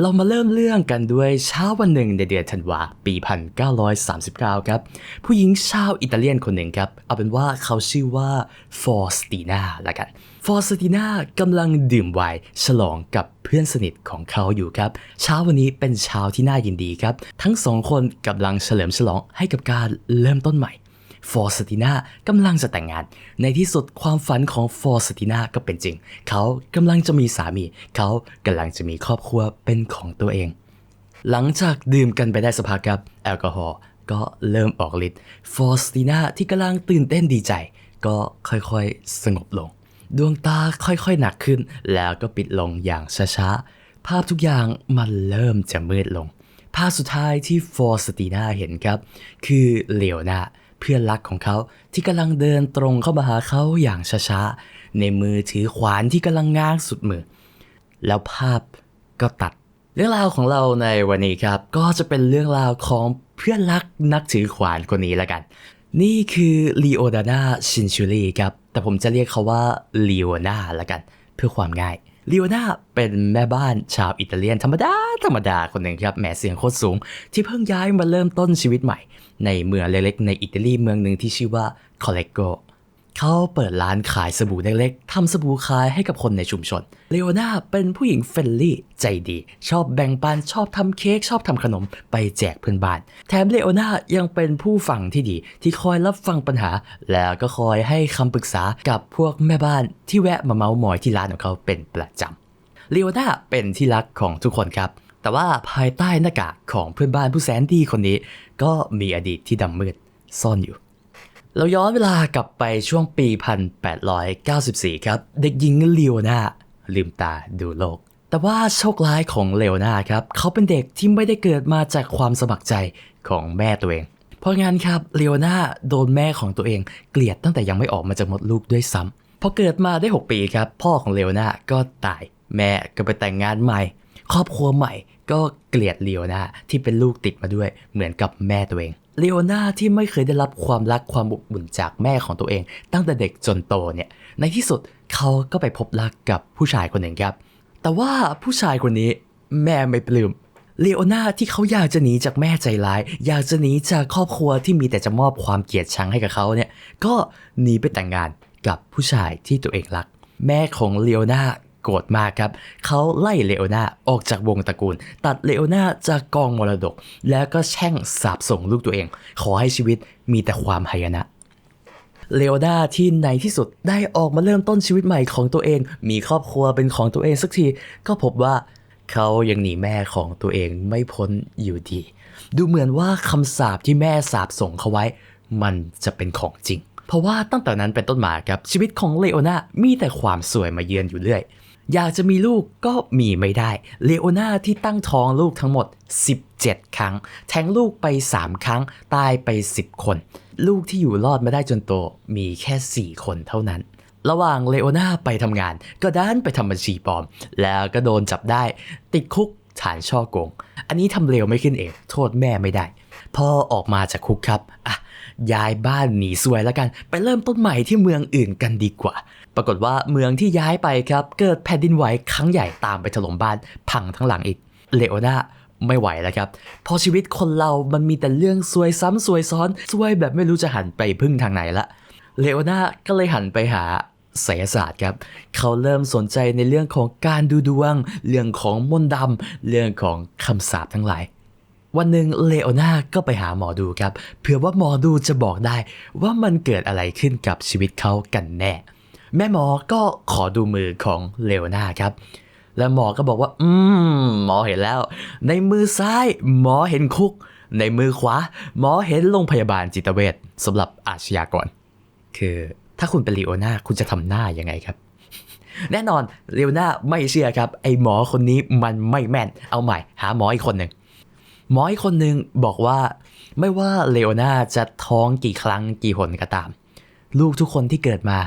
เรามาเริ่มเรื่องกันด้วยเช้าวันหนึ่งในเดือนธันวาปี 1939 ครับ ผู้หญิงชาวอิตาเลียนคนหนึ่งครับ เอาเป็นว่าเขาชื่อว่าฟอร์สตินาละกัน ฟอร์สตินากำลังดื่มไวน์ฉลองกับเพื่อนสนิทของเขาอยู่ครับ เช้าวันนี้เป็นเช้าที่น่ายินดีครับ ทั้งสองคนกำลังเฉลิมฉลองให้กับการเริ่มต้นใหม่ ฟอร์สติน่ากำลังจะแต่งงาน ในที่สุดความฝันของฟอร์สติน่าก็เป็นจริง เขากำลังจะมีสามี เขากำลังจะมีครอบครัวเป็นของตัวเอง หลังจากดื่มกันไปได้สักพักครับแอลกอฮอล์ก็เริ่มออกฤทธิ์ฟอร์สติน่าที่กำลังตื่นเต้นดีใจ ก็ค่อยๆสงบลง ดวงตาค่อยๆหนักขึ้น แล้วก็ปิดลงอย่างช้าๆ ภาพทุกอย่างมันเริ่มจะมืดลงภาพสุดท้ายที่ฟอร์สติน่าเห็นครับ คือเลโอนา เพื่อนรักของเขาที่กำลังเดินตรงเข้ามาหาเขาอย่างช้าๆ ในมือถือขวานที่กำลังง้างสุดมือ แล้วภาพก็ตัด เรื่องราวของเราในวันนี้ครับ ก็จะเป็นเรื่องราวของเพื่อนรักนักถือขวานคนนี้ละกัน นี่คือลีโอดาน่าชินชูรีครับ แต่ผมจะเรียกเขาว่าลีโอนาละกัน เพื่อความง่าย ลีโอนาเป็นแม่บ้านชาวอิตาเลียนธรรมดา ธรรมดาคนหนึ่งครับแหมเสียงโคตรสูง ที่เพิ่งย้ายมาเริ่มต้นชีวิตใหม่ ในเมืองเล็กๆในอิตาลีเมืองหนึ่งที่ชื่อว่าคอเลโก เขาเปิดร้านขายสบู่เล็กๆทำสบู่ขายให้กับคนในชุมชน เลโอนาเป็นผู้หญิงเฟรนลี่ใจดี ชอบแบ่งปัน ชอบทำเค้ก ชอบทำขนม ไปแจกเพื่อนบ้าน แถมเลโอนายังเป็นผู้ฟังที่ดี ที่คอยรับฟังปัญหา แล้วก็คอยให้คำปรึกษากับพวกแม่บ้านที่แวะมาเมาส์มอยที่ร้านของเขาเป็นประจำ เลโอนาเป็นที่รักของทุกคนครับ แต่ว่าภายใต้หน้ากากของเพื่อนบ้านผู้แสนดีคนนี้ ก็มีอดีตที่ดำมืดซ่อนอยู่ เราย้อนเวลากลับไปช่วงปี 1894 ครับ เด็กหญิงเลโอนาลืมตาดูโลก แต่ว่าโชคร้ายของเลโอนาครับ เขาเป็นเด็กที่ไม่ได้เกิดมาจากความสมัครใจของแม่ตัวเอง เพราะงั้นครับเลโอนาโดนแม่ของตัวเองเกลียดตั้งแต่ยังไม่ออกมาจากมดลูกด้วยซ้ำพอเกิดมาได้ 6 ปีครับ พ่อของเลโอนาก็ตาย แม่ก็ไปแต่งงานใหม่ ครอบครัวใหม่ก็เกลียดเลโอนาที่เป็นลูกติดมาด้วยเหมือนกับแม่ตัวเอง เลโอนาที่ไม่เคยได้รับความรักความอบอุ่นจากแม่ของตัวเอง ตั้งแต่เด็กจนโตเนี่ย ในที่สุดเขาก็ไปพบรักกับผู้ชายคนหนึ่งครับ แต่ว่าผู้ชายคนนี้แม่ไม่ปลื้มเลโอนาที่เขาอยากจะหนีจากแม่ใจร้าย อยากจะหนีจากครอบครัวที่มีแต่จะมอบความเกลียดชังให้กับเขาเนี่ย ก็หนีไปแต่งงานกับผู้ชายที่ตัวเองรัก แม่ของเลโอนา กรธมากครับ เขาไล่เลโอนาออกจากวงตระกูล ตัดเลโอนาจากกองมรดก แล้วก็แช่งสาบส่งลูกตัวเอง ขอให้ชีวิตมีแต่ความหายนะเลโอนาที่ในที่สุดได้ออกมาเริ่มต้นชีวิตใหม่ของตัวเอง มีครอบครัวเป็นของตัวเองสักที ก็พบว่าเขายังหนีแม่ของตัวเองไม่พ้นอยู่ดี ดูเหมือนว่าคำสาปที่แม่สาบส่งเขาไว้ มันจะเป็นของจริง เพราะว่าตั้งแต่นั้นเป็นต้นมาครับชีวิตของเลโอนามีแต่ความสวยมาเยือนอยู่เรื่อย อยากจะมีลูกก็มีไม่ได้ เลโอนาที่ตั้งท้องลูกทั้งหมด 17 ครั้ง แท้งลูกไป 3 ครั้ง ตายไป 10 คน ลูกที่อยู่รอดมาได้จนโตมีแค่ 4 คนเท่านั้น ระหว่างเลโอนาไปทำงาน ก็ด้านไปทำบัญชีปลอม แล้วก็โดนจับได้ ติดคุกฐานช่อโกง อันนี้ทำเลวไม่ขึ้นเอง โทษแม่ไม่ได้ พอออกมาจากคุกครับ อะ ย้ายบ้านหนีซวยแล้วกัน ไปเริ่มต้นใหม่ที่เมืองอื่นกันดีกว่า ปรากฏว่าเมืองที่ย้ายไปครับ เกิดแผ่นดินไหวครั้งใหญ่ตามไปถล่มบ้านพังทั้งหลังอีกเลโอนาไม่ไหวแล้วครับ พอชีวิตคนเรามันมีแต่เรื่องซวยซ้ำซวยซ้อนซวยแบบไม่รู้จะหันไปพึ่งทางไหนละ เลโอนาก็เลยหันไปหาไสยศาสตร์ครับ เขาเริ่มสนใจในเรื่องของการดูดวง เรื่องของมนต์ดำ เรื่องของคำสาปทั้งหลาย วันหนึ่งเลโอนาก็ไปหาหมอดูครับ เผื่อว่าหมอดูจะบอกได้ว่ามันเกิดอะไรขึ้นกับชีวิตเขากันแน่ แม่หมอก็ขอดูมือของเลโอนาครับ แล้วหมอก็บอกว่า อืม หมอเห็นแล้ว ในมือซ้ายหมอเห็นคุก ในมือขวา หมอเห็นโรงพยาบาลจิตเวชสำหรับอาชญากร คือถ้าคุณเป็นลีโอนาคุณจะทำหน้ายังไงครับแน่นอนเลโอนาไม่เชื่อครับ ไอหมอคนนี้มันไม่แม่น เอาใหม่ หาหมออีกคนหนึ่ง หมออีกคนหนึ่งบอกว่าไม่ว่าเลโอนาจะท้องกี่ครั้งกี่หนก็ตาม ลูกทุกคนที่เกิดมา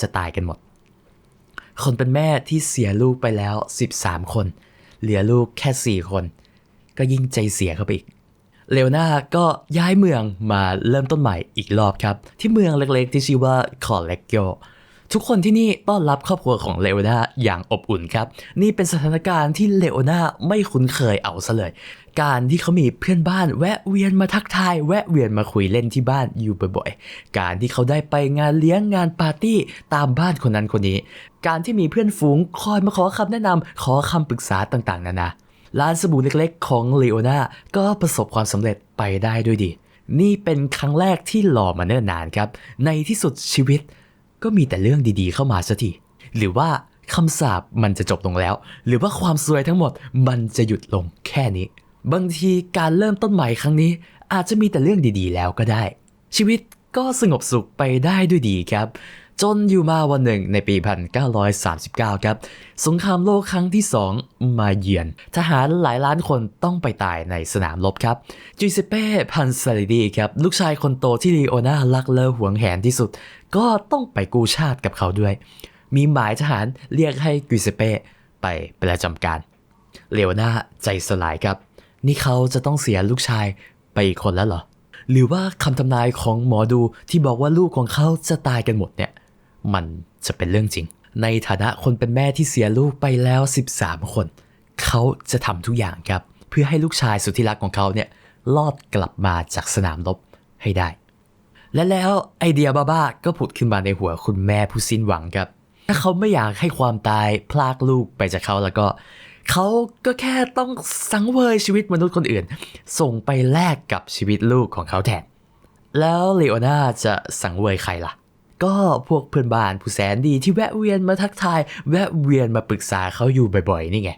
จะตายกันหมด คนเป็นแม่ที่เสียลูกไปแล้ว 13 คน เหลือลูกแค่ 4 คน ก็ยิ่งใจเสียเข้าไปอีกเลโอนาก็ย้ายเมืองมาเริ่มต้นใหม่อีกรอบครับ ที่เมืองเล็กๆ ที่ชื่อว่าคอเลกโกทุกคนที่นี่ต้อนรับครอบครัวของเลโอนาอย่างอบอุ่นครับ นี่เป็นสถานการณ์ที่เลโอนาไม่คุ้นเคยเอาซะเลย การที่เขามีเพื่อนบ้านแวะเวียนมาทักทาย แวะเวียนมาคุยเล่นที่บ้านอยู่บ่อยๆ การที่เขาได้ไปงานเลี้ยงงานปาร์ตี้ตามบ้านคนนั้นคนนี้ การที่มีเพื่อนฝูงคอยมาขอคำแนะนำขอคำปรึกษาต่างๆ นานา ร้านสบู่เล็กๆ ของเลโอนาก็ประสบความสำเร็จไปได้ด้วยดี นี่เป็นครั้งแรกที่หล่อมาเนิ่นนานครับ ในที่สุดชีวิต ก็มีแต่เรื่องดีๆ เข้ามาสักที หรือว่าคำสาปมันจะจบลงแล้ว หรือว่าความซวยทั้งหมดมันจะหยุดลงแค่นี้ บางทีการเริ่มต้นใหม่ครั้งนี้ อาจจะมีแต่เรื่องดีๆ แล้วก็ได้ ชีวิตก็สงบสุขไปได้ด้วยดีครับ จนอยู่มาวันหนึ่งในปี 1939 ครับ สงครามโลกครั้งที่ 2 มาเยือน ทหารหลายล้านคนต้องไปตายในสนามรบครับจิเซเป้พันซาริดีครับ ลูกชายคนโตที่ลีโอนารักเลิหวงแหนที่สุด ก็ต้องไปกู้ชาติกับเขาด้วย มีหมายทหารเรียกให้กิเซเป้ไปประจำการเลโอนาใจสลายครับ นี่เขาจะต้องเสียลูกชายไปอีกคนแล้วเหรอ หรือว่าคำทำนายของหมอดูที่บอกว่าลูกของเขาจะตายกันหมดเนี่ย มันจะเป็นเรื่องจริง ในฐานะคนเป็นแม่ที่เสียลูกไปแล้ว 13 คน เขาจะทำทุกอย่างครับ เพื่อให้ลูกชายสุดที่รักของเขาเนี่ยรอดกลับมาจากสนามรบให้ได้ และแล้วไอเดียบ้าๆก็ผุดขึ้นมาในหัวคุณแม่ผู้สิ้นหวังครับ ถ้าเขาไม่อยากให้ความตายพลากลูกไปจากเขาแล้วก็ เขาก็แค่ต้องสังเวยชีวิตมนุษย์คนอื่น ส่งไปแลกกับชีวิตลูกของเขาแทน แล้วเลโอนาจะสังเวยใครล่ะ ก็พวกเพื่อนบ้านผู้แสนดีที่แวะเวียนมาทักทาย แวะเวียนมาปรึกษาเขาอยู่บ่อยๆ นี่ไง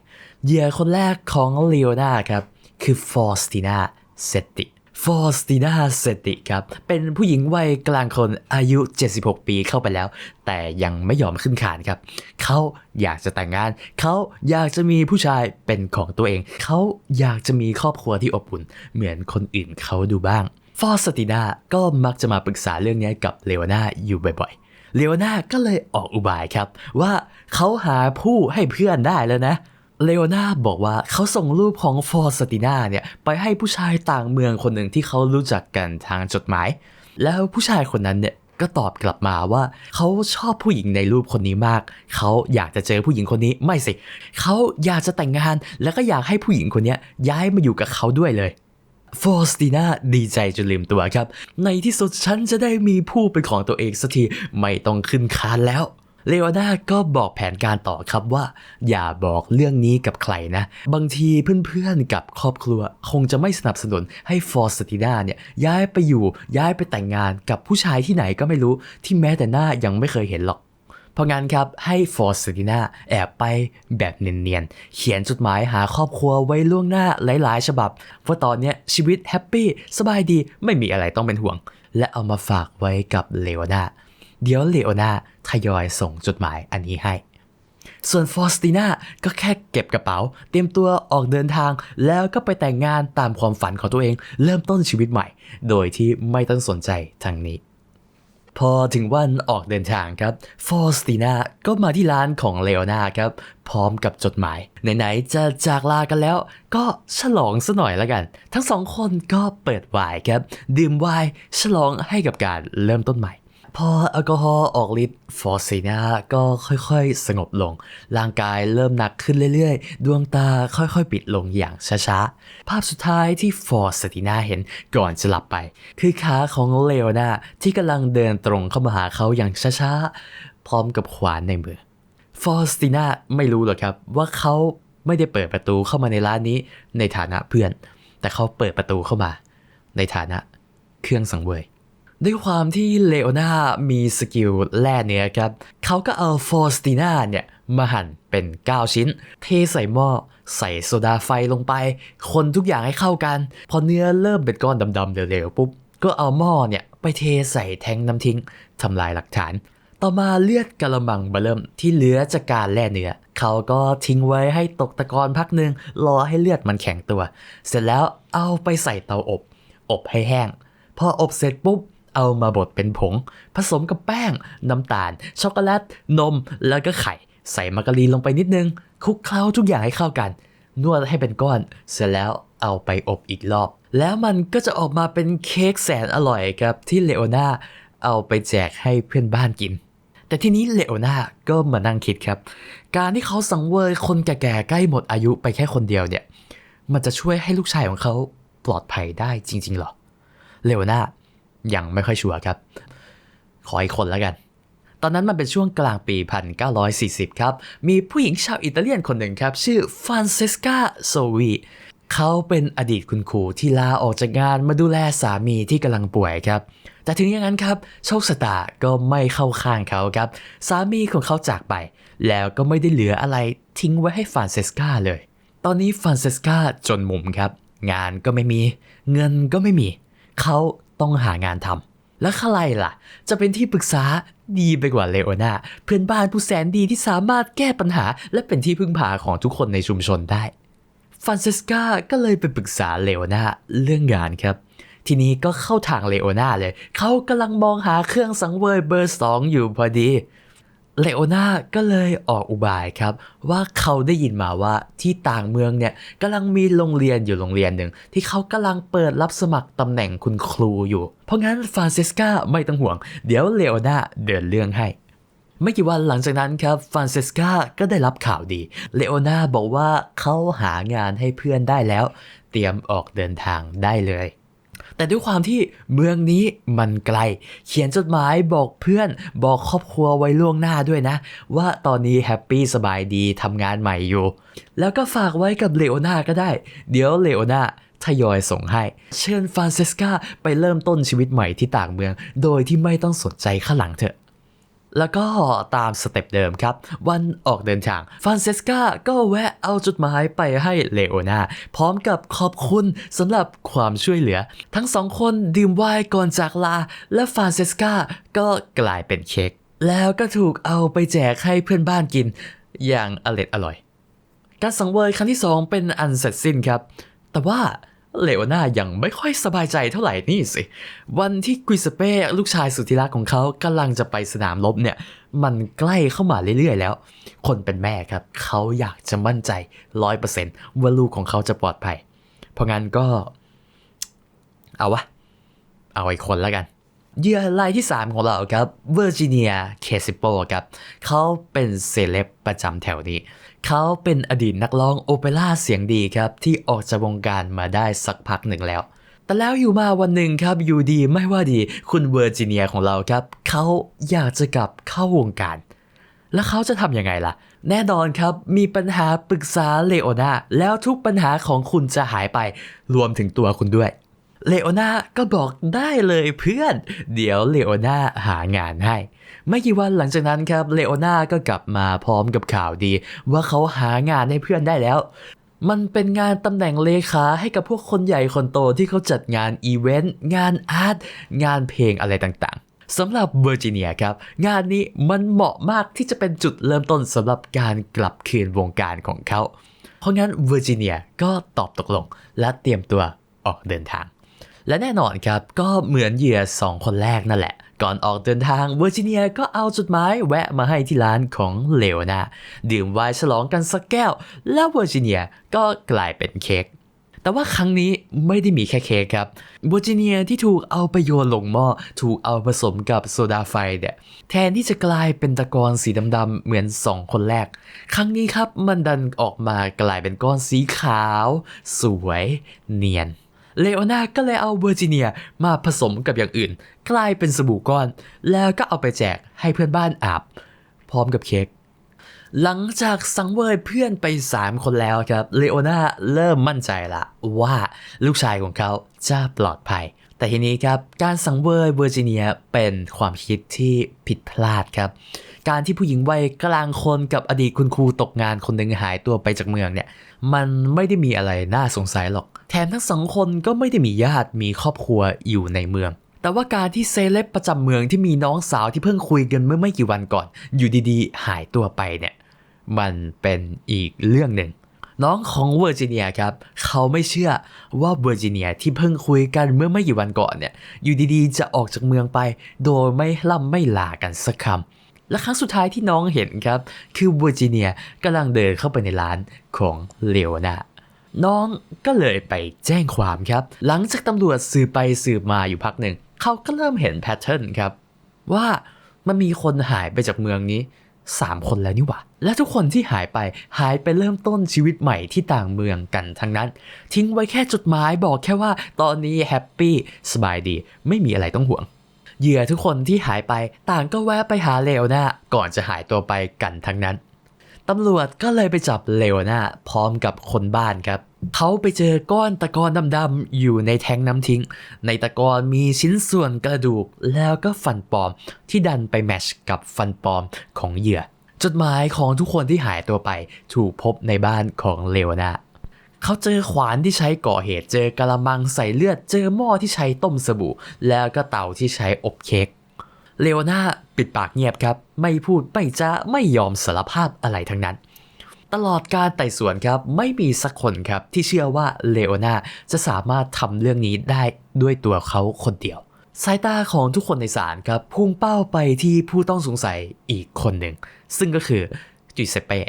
เหยื่อคนแรกของเลโอนาครับ คือฟอร์สตินาเซติ ฟอร์สตินาเซติครับ เป็นผู้หญิงวัยกลางคนอายุ 76 ปีเข้าไปแล้ว แต่ยังไม่ยอมขึ้นคานครับ เขาอยากจะแต่งงาน เขาอยากจะมีผู้ชายเป็นของตัวเอง เขาอยากจะมีครอบครัวที่อบอุ่น เหมือนคนอื่นเขาดูบ้าง ฟอร์สตินาก็มักจะมาปรึกษาเรื่องนี้กับเลโอนาอยู่บ่อยๆ เลโอนาก็เลยออกอุบายครับ ว่าเขาหาผู้ให้เพื่อนได้แล้วนะ เลโอนาบอกว่าเขาส่งรูปของฟอร์สตินาเนี่ย ไปให้ผู้ชายต่างเมืองคนหนึ่งที่เขารู้จักกันทางจดหมาย แล้วผู้ชายคนนั้นเนี่ยก็ตอบกลับมาว่าเขาชอบผู้หญิงในรูปคนนี้มาก เขาอยากจะเจอผู้หญิงคนนี้ไม่สิ เขาอยากจะแต่งงานแล้วก็อยากให้ผู้หญิงคนนี้ยย้ายมาอยู่กับเขาด้วยเลยฟอร์สตินาดีใจจนลืมตัวครับ ในที่สุดฉันจะได้มีผู้เป็นของตัวเองสักทีไม่ต้องขึ้นคานแล้ว เลโอนาก็บอกแผนการต่อครับว่า อย่าบอกเรื่องนี้กับใครนะ บางทีเพื่อนๆกับครอบครัว คงจะไม่สนับสนุนให้ฟอร์สตินาเนี่ยย้ายไปอยู่ย้ายไปแต่งงานกับผู้ชายที่ไหนก็ไม่รู้ที่แม้แต่หน้ายังไม่เคยเห็นหรอก เพราะงั้นครับให้ฟอร์สตินาแอบไปแบบเนียนๆ เขียนจดหมายหาครอบครัวไว้ล่วงหน้าหลายๆ ฉบับว่าตอนนี้ชีวิตแฮปปี้สบายดีไม่มีอะไรต้องเป็นห่วง และเอามาฝากไว้กับเลโอนา เดี๋ยวเลโอนาทยอยส่งจดหมายอันนี้ให้ ส่วนฟอสติน่าก็แค่เก็บกระเป๋า เตรียมตัวออกเดินทาง แล้วก็ไปแต่งงานตามความฝันของตัวเอง เริ่มต้นชีวิตใหม่ โดยที่ไม่ต้องสนใจทางนี้ พอถึงวันออกเดินทางครับ ฟอสตินาก็มาที่ร้านของเลโอนาครับ พร้อมกับจดหมาย ไหนๆจะจากลากันแล้ว ก็ฉลองซะหน่อยละกัน ทั้งสองคนก็เปิดไวน์ครับ ดื่มไวน์ฉลองให้กับการเริ่มต้นใหม่ พอแอลกอฮอล์ออกฤทธิ์ฟอร์ซีนาก็ค่อยๆ สงบลง ร่างกายเริ่มหนักขึ้นเรื่อยๆ ดวงตาค่อยๆ ปิดลงอย่างช้าๆ ภาพสุดท้ายที่ฟอร์สตินาเห็นก่อนจะหลับไป คือขาของเลโอนาที่กำลังเดินตรงเข้ามาหาเขาอย่างช้าๆ พร้อมกับขวานในมือฟอร์สตินาไม่รู้หรอกครับว่าเขาไม่ได้เปิดประตูเข้ามาในร้านนี้ในฐานะเพื่อน แต่เขาเปิดประตูเข้ามา ในฐานะเครื่องสังเวย ด้วยความที่เลโอนามีสกิลแล่เนื้อครับ เขาก็เอาฟอร์สติน่าเนี่ย มาหั่นเป็น 9 ชิ้น เทใส่หม้อ ใส่โซดาไฟลงไป คนทุกอย่างให้เข้ากัน พอเนื้อเริ่มเป็นก้อนดำๆเร็วๆปุ๊บ ก็เอาหม้อเนี่ย ไปเทใส่แทงน้ำทิ้งทำลายหลักฐาน ต่อมาเลือดกระมังบเริ่มที่เหลือจากการแล่เนื้อเขาก็ทิ้งไว้ให้ตกตะกอนพักหนึ่งรอให้เลือดมันแข็งตัว เสร็จแล้วเอาไปใส่เตาอบ อบให้แห้ง พออบเสร็จปุ๊บ เอามาบดเป็นผง ผสมกับแป้ง น้ำตาล ช็อกโกแลต นม แล้วก็ไข่ ใส่มาการีนลงไปนิดนึงคลุกเคล้าทุกอย่างให้เข้ากัน นวดให้เป็นก้อน เสร็จแล้วเอาไปอบอีกรอบ แล้วมันก็จะออกมาเป็นเค้กแสนอร่อยครับที่เลโอนาเอาไปแจกให้เพื่อนบ้านกิน แต่ทีนี้เลโอนาก็มานั่งคิดครับ การที่เขาสังเวยคนแก่ๆใกล้หมดอายุไปแค่คนเดียวเนี่ย มันจะช่วยให้ลูกชายของเขาปลอดภัยได้จริงๆหรอเลโอนา ยังไม่ค่อยชัวร์ครับ ขออีกคนแล้วกัน ตอนนั้นมันเป็นช่วงกลางปี 1940 ครับ มีผู้หญิงชาวอิตาเลียนคนหนึ่งครับ ชื่อฟรานเซสกาโซวีเขาเป็นอดีตคุณครูที่ลาออกจากงานมาดูแลสามีที่กำลังป่วยครับ แต่ถึงอย่างนั้นครับ โชคชะตาก็ไม่เข้าข้างเขาครับ สามีของเขาจากไป แล้วก็ไม่ได้เหลืออะไรทิ้งไว้ให้ฟรานเซสกาเลย ตอนนี้ฟรานเซสกาจนมุมครับ งานก็ไม่มี เงินก็ไม่มี เขา ต้องหางานทำและใครล่ะ จะเป็นที่ปรึกษาดีไปกว่าเลโอนาเพื่อนบ้านผู้แสนดีที่สามารถแก้ปัญหา และเป็นที่พึ่งพาของทุกคนในชุมชนได้ฟรานเซสกาก็เลยไปปรึกษาเลโอนาเรื่องงานครับ ทีนี้ก็เข้าทางเลโอนาเลย เขากำลังมองหาเครื่องสังเวยเบอร์สองอยู่พอดี เลโอนาก็เลยออกอุบายครับ ว่าเขาได้ยินมาว่าที่ต่างเมืองเนี่ยกำลังมีโรงเรียนอยู่โรงเรียนหนึ่งที่เขากำลังเปิดรับสมัครตำแหน่งคุณครูอยู่ เพราะงั้นฟรานเซสกาไม่ต้องห่วง เดี๋ยวเลโอนาเดินเรื่องให้ไม่กี่วันหลังจากนั้นครับฟรานเซสกาก็ได้รับข่าวดี เลโอนาบอกว่าเขาหางานให้เพื่อนได้แล้ว เตรียมออกเดินทางได้เลย แต่ด้วยความที่เมืองนี้มันไกล เขียนจดหมายบอกเพื่อนบอกครอบครัวไว้ล่วงหน้าด้วยนะ ว่าตอนนี้แฮปปี้สบายดีทำงานใหม่อยู่ แล้วก็ฝากไว้กับเลโอนาก็ได้ เดี๋ยวเลโอนาทยอยส่งให้ เชิญฟรานเซสกาไปเริ่มต้นชีวิตใหม่ที่ต่างเมือง โดยที่ไม่ต้องสนใจข้างหลังเถอะ แล้วก็ตามสเต็ปเดิมครับ วันออกเดินทางฟานเซสกาก็แวะเอาจดหมายไปให้เลโอนาพร้อมกับขอบคุณสำหรับความช่วยเหลือ ทั้งสองคนดื่มไวน์ก่อนจากลา และฟานเซสกาก็กลายเป็นเค้กแล้วก็ถูกเอาไปแจกให้เพื่อนบ้านกิน อย่างอร็ดอร่อย การสังเวยครั้งที่สองเป็นอันเสร็จสิ้นครับ แต่ว่า เลโอน่ายังไม่ค่อยสบายใจเท่าไหร่นี่สิ วันที่กุยสเป้ลูกชายสุดที่รักของเขากำลังจะไปสนามรบเนี่ย มันใกล้เข้ามาเรื่อยๆแล้ว คนเป็นแม่ครับ เขาอยากจะมั่นใจร้อยเปอร์เซนต์ว่าลูกของเขาจะปลอดภัย เพราะงั้นก็ เอาวะ เอาไอ้คนแล้วกันเหยื่อรายที่ 3 ของเราครับเวอร์จิเนีย เคซิโปครับ เขาเป็นเซเลบประจำแถวนี้ เขาเป็นอดีตนักร้องโอเปร่าเสียงดีครับ ที่ออกจากวงการมาได้สักพักหนึ่งแล้ว แต่แล้วอยู่มาวันหนึ่งครับอยู่ดีไม่ว่าดีคุณเวอร์จิเนียของเราครับ เขาอยากจะกลับเข้าวงการ แล้วเขาจะทำยังไงล่ะ แน่นอนครับมีปัญหาปรึกษาเลโอนาแล้วทุกปัญหาของคุณจะหายไป รวมถึงตัวคุณด้วยเลโอนาก็บอกได้เลยเพื่อน เดี๋ยวเลโอนาหางานให้ ไม่กี่วันหลังจากนั้นครับเลโอนาก็กลับมาพร้อมกับข่าวดี ว่าเขาหางานให้เพื่อนได้แล้ว มันเป็นงานตำแหน่งเลขาให้กับพวกคนใหญ่คนโตที่เขาจัดงานอีเวนต์งานอาร์ตงานเพลงอะไรต่างๆสำหรับเวอร์จิเนียครับ งานนี้มันเหมาะมากที่จะเป็นจุดเริ่มต้นสำหรับการกลับคืนวงการของเขา เพราะงั้นเวอร์จิเนียก็ตอบตกลง และเตรียมตัวออกเดินทาง และแน่นอนครับก็เหมือนเหยื่อสองคนแรกนั่นแหละ ก่อนออกเดินทางเวอร์จิเนียก็เอาจดหมายแวะมาให้ที่ร้านของเลโอนาดื่มไวน์ฉลองกันสักแก้ว แล้วเวอร์จิเนียก็กลายเป็นเค้กแต่ว่าครั้งนี้ไม่ได้มีแค่เค้กครับเวอร์จิเนียที่ถูกเอาไปโยนลงหม้อถูกเอาผสมกับโซดาไฟเนี่ยแทนที่จะกลายเป็นตะกอนสีดำๆเหมือนสองคนแรก ครั้งนี้ครับมันดันออกมากลายเป็นก้อนสีขาว สวย เนียน เลโอนาก็เลยเอาเวอร์จิเนียมาผสมกับอย่างอื่น กลายเป็นสบู่ก้อน แล้วก็เอาไปแจกให้เพื่อนบ้านอาบ พร้อมกับเค้กหลังจากสังเวยเพื่อนไป 3 คนแล้วครับเลโอนาเริ่มมั่นใจละว่าลูกชายของเขาจะปลอดภัย แต่ทีนี้ครับการสังเวยเวอร์จิเนียเป็นความคิดที่ผิดพลาดครับ การที่ผู้หญิงวัยกลางคนกับอดีตคุณครูตกงานคนหนึ่งหายตัวไปจากเมืองเนี่ย มันไม่ได้มีอะไรน่าสงสัยหรอก แถมทั้งสองคนก็ไม่ได้มีญาติมีครอบครัวอยู่ในเมือง แต่ว่าการที่เซเลบประจำเมืองที่มีน้องสาวที่เพิ่งคุยกันเมื่อไม่กี่วันก่อน อยู่ดีๆ หายตัวไปเนี่ย มันเป็นอีกเรื่องหนึ่งน้องของเวอร์จิเนียครับ เขาไม่เชื่อว่าเวอร์จิเนียที่เพิ่งคุยกันเมื่อไม่กี่วันก่อนเนี่ย อยู่ดีๆ จะออกจากเมืองไป โดยไม่ล่ำไม่ลากันสักคำ และครั้งสุดท้ายที่น้องเห็นครับ คือเวอร์จิเนียกำลังเดินเข้าไปในร้านของเลโอนา น้องก็เลยไปแจ้งความครับ หลังจากตำรวจสืบไปสืบมาอยู่พักหนึ่ง เขาก็เริ่มเห็นแพทเทิร์นครับ ว่ามันมีคนหายไปจากเมืองนี้ 3 คนแล้วนี่หว่า และทุกคนที่หายไปหายไปเริ่มต้นชีวิตใหม่ที่ต่างเมืองกันทั้งนั้น ทิ้งไว้แค่จดหมายบอกแค่ว่าตอนนี้แฮปปี้สบายดี ไม่มีอะไรต้องห่วงเหยื่อทุกคนที่หายไปต่างก็แวะไปหาเลโอนาก่อนจะหายตัวไปกันทั้งนั้น ตำรวจก็เลยไปจับเลโอนาพร้อมกับคนบ้านครับ เขาไปเจอก้อนตะกอนดำๆอยู่ในแทงน้ำทิ้ง ในตะกอนมีชิ้นส่วนกระดูกแล้วก็ฟันปลอมที่ดันไปแมชกับฟันปลอมของเหยื่อ จดหมายของทุกคนที่หายตัวไปถูกพบในบ้านของเลโอนาเขาเจอขวานที่ใช้ก่อเหตุ เจอกระมังใส่เลือด เจอหม้อที่ใช้ต้มสบู่ แล้วก็เตาที่ใช้อบเค้ก เลโอนาปิดปากเงียบครับ ไม่พูดไม่จะไม่ยอมสารภาพอะไรทั้งนั้น ตลอดการไต่สวนครับไม่มีสักคนครับที่เชื่อว่าเลโอนาจะสามารถทำเรื่องนี้ได้ด้วยตัวเขาคนเดียว สายตาของทุกคนในศาลครับ พุ่งเป้าไปที่ผู้ต้องสงสัยอีกคนหนึ่ง ซึ่งก็คือจุยเซเป้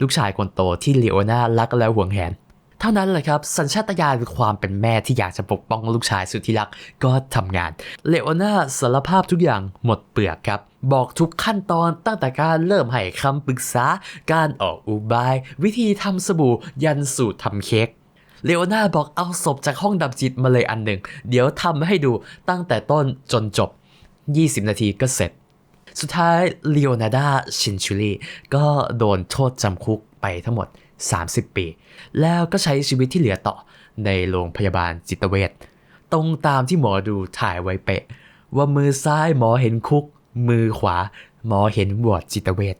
ลูกชายคนโตที่เลโอนารักและหวงแหน เท่านั้นแหละครับ สัญชาตญาณความเป็นแม่ที่อยากจะปกป้องลูกชายสุดที่รักก็ทำงาน เลโอนาสารภาพทุกอย่างหมดเปลือกครับ บอกทุกขั้นตอนตั้งแต่การเริ่มให้คำปรึกษา การออกอุบาย วิธีทำสบู่ยันสูตรทำเค้กเลโอนาบอกเอาศพจากห้องดับจิตมาเลยอันหนึ่ง เดี๋ยวทำให้ดูตั้งแต่ต้นจนจบ 20 นาทีก็เสร็จ สุดท้ายเลโอนาดาชินชูรีก็โดนโทษจำคุกไปทั้งหมด 30 ปี แล้วก็ใช้ชีวิตที่เหลือต่อในโรงพยาบาลจิตเวชตรงตามที่หมอดูถ่ายไว้เป๊ะ ว่ามือซ้ายหมอเห็นคุก มือขวา หมอเห็นวอดจิตเวช